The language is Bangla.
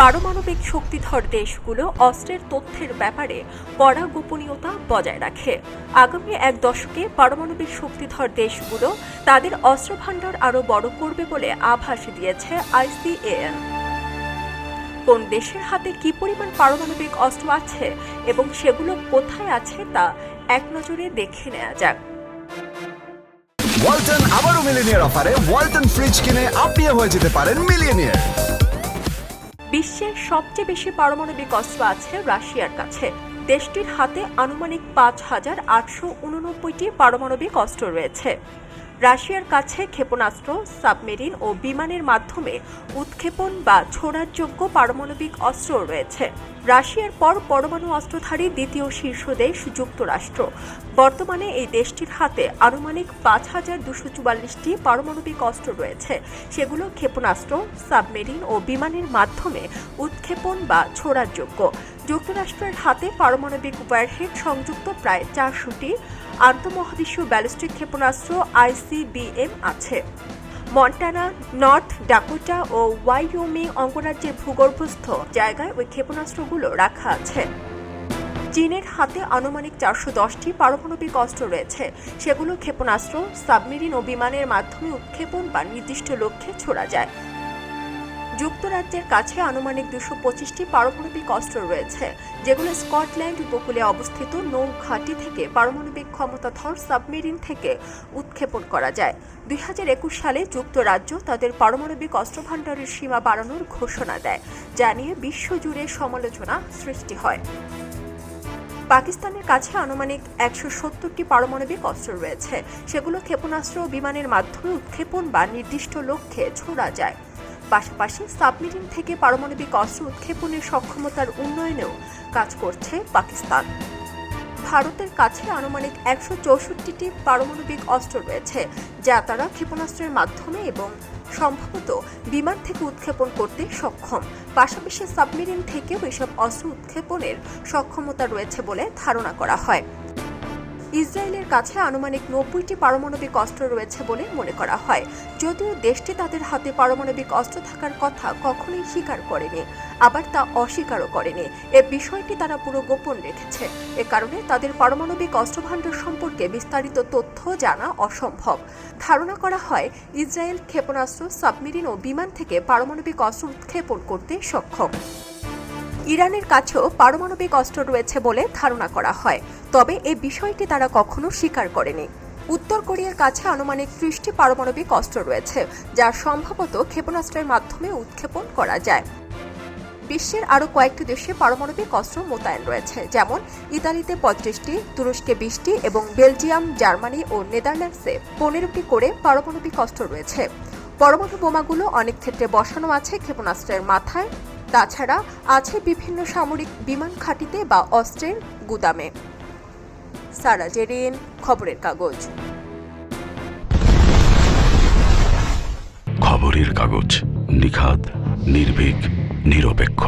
পারমাণবিক শক্তিধর দেশগুলো অস্ত্রের তথ্যের ব্যাপারে কড়া গোপনীয়তা বজায় রাখে। আগামী এক দশকে পারমাণবিক শক্তিধর দেশগুলো তাদের অস্ত্র ভাণ্ডার আরও বড় করবে বলে আভাস দিয়েছে আইসিএএন। কোন দেশের হাতে কি পরিমাণ পারমাণবিক অস্ত্র আছে এবং সেগুলো কোথায় আছে তা এক নজরে দেখে নেওয়া যাক। ওয়ালটন আবারও মিলিনিয়ার অফারে ওয়ালটন ফ্রিজ কিনে আপনিও হয়ে যেতে পারেন মিলিয়নিয়ার। বিশ্বের সবচেয়ে বেশি পারমাণবিক অস্ত্র আছে রাশিয়ার কাছে। দেশটির হাতে আনুমানিক পাঁচ হাজার আটশো উননব্বইটি পারমাণবিক অস্ত্র রয়েছে। রাশিয়ার কাছে ক্ষেপণাস্ত্র, সাবমেরিন ও বিমানের মাধ্যমে উৎক্ষেপণ বা ছোড়ার যোগ্য পারমাণবিক অস্ত্র রয়েছে। রাশিয়ার পর পরমাণু অস্ত্রধারী দ্বিতীয় শীর্ষ দেশ যুক্তরাষ্ট্র। বর্তমানে এই দেশটির হাতে আনুমানিক পাঁচ হাজার দুশো চুয়াল্লিশটি পারমাণবিক অস্ত্র রয়েছে। সেগুলো ক্ষেপণাস্ত্র, সাবমেরিন ও বিমানের মাধ্যমে উৎক্ষেপণ বা ছোড়ার যোগ্য যুক্তরাষ্ট্রের হাতে পারমাণবিক ওয়ারহেড সংযুক্ত প্রায় চারশোটি আন্তঃমহাদেশীয় ব্যালিস্টিক ক্ষেপণাস্ত্র আইসিবিএম আছে। মন্টানা, নর্থ ডাকোটা ও ওয়াইওমিং অঙ্গরাজ্যের ভূগর্ভস্থ জায়গায় ওই ক্ষেপণাস্ত্রগুলো রাখা আছে। চীনের হাতে আনুমানিক চারশো দশটি পারমাণবিক অস্ত্র রয়েছে। সেগুলো ক্ষেপণাস্ত্র, সাবমেরিন ও বিমানের মাধ্যমে উৎক্ষেপণ বা নির্দিষ্ট লক্ষ্যে ছোড়া যায়। যুক্তরাজ্যের কাছে আনুমানিক দুশো পঁচিশটি পারমাণবিক অস্ত্র রয়েছে, যেগুলো স্কটল্যান্ড উপকূলে অবস্থিত নৌ ঘাঁটি থেকে পারমাণবিক ক্ষমতাধর সাবমেরিন থেকে উৎক্ষেপণ করা যায়। দু হাজার একুশ সালে যুক্তরাজ্য তাদের পারমাণবিক অস্ত্র ভাণ্ডারের সীমা বাড়ানোর ঘোষণা দেয়, যা নিয়ে বিশ্বজুড়ে সমালোচনা সৃষ্টি হয়। পাকিস্তানের কাছে আনুমানিক একশো সত্তরটি পারমাণবিক অস্ত্র রয়েছে, সেগুলো ক্ষেপণাস্ত্র বিমানের মাধ্যমে উৎক্ষেপণ বা নির্দিষ্ট লক্ষ্যে ছোড়া যায়। পাশাপাশি সাবমেরিন থেকে পারমাণবিক অস্ত্র উৎক্ষেপণের সক্ষমতার উন্নয়নেও কাজ করছে পাকিস্তান। ভারতের কাছে আনুমানিক একশো চৌষট্টিটি পারমাণবিক অস্ত্র রয়েছে, যা তারা ক্ষেপণাস্ত্রের মাধ্যমে এবং সম্ভবত বিমান থেকে উৎক্ষেপণ করতে সক্ষম। পাশাপাশি সাবমেরিন থেকেও এসব অস্ত্র উৎক্ষেপণের সক্ষমতা রয়েছে বলে ধারণা করা হয়। ইসরায়েলের কাছে আনুমানিক নব্বইটি পারমাণবিক অস্ত্র রয়েছে বলে মনে করা হয়। যদিও দেশটি তাদের হাতে পারমাণবিক অস্ত্র থাকার কথা কখনোই স্বীকার করেনি, আবার তা অস্বীকারও করেনি। এ বিষয়টি তারা পুরো গোপন রেখেছে। এ কারণে তাদের পারমাণবিক অস্ত্রভাণ্ডার সম্পর্কে বিস্তারিত তথ্য জানা অসম্ভব। ধারণা করা হয়, ইসরায়েল ক্ষেপণাস্ত্র, সাবমেরিন ও বিমান থেকে পারমাণবিক অস্ত্র উৎক্ষেপণ করতে সক্ষম। ইরানের কাছেও পারমাণবিক অস্ত্র রয়েছে বলে ধারণা করা হয়। তবে এই বিষয়টি তারা কখনো স্বীকার করেনি। উত্তর কোরিয়ার কাছে আনুমানিক ত্রিশটি পারমাণবিক অস্ত্র রয়েছে, যা সম্ভবত ক্ষেপণাস্ত্রের মাধ্যমে উৎক্ষেপণ করা যায়। বিশ্বের আরও কয়েকটি দেশে পারমাণবিক অস্ত্র মোতায়েন রয়েছে, যেমন ইতালিতে পঁয়ত্রিশটি, তুরস্কে বিশটি এবং বেলজিয়াম, জার্মানি ও নেদারল্যান্ডসে পনেরোটি করে পারমাণবিক অস্ত্র রয়েছে। পরমাণু বোমাগুলো অনেক ক্ষেত্রে বসানো আছে ক্ষেপণাস্ত্রের মাথায়। তাছাড়া আছে বিভিন্ন সামরিক বিমান ঘাঁটিতে বা অস্ত্রের গুদামে। সারা জেরিন খবরের কাগজ। খবরের কাগজ নিখাদ, নির্ভীক, নিরপেক্ষ।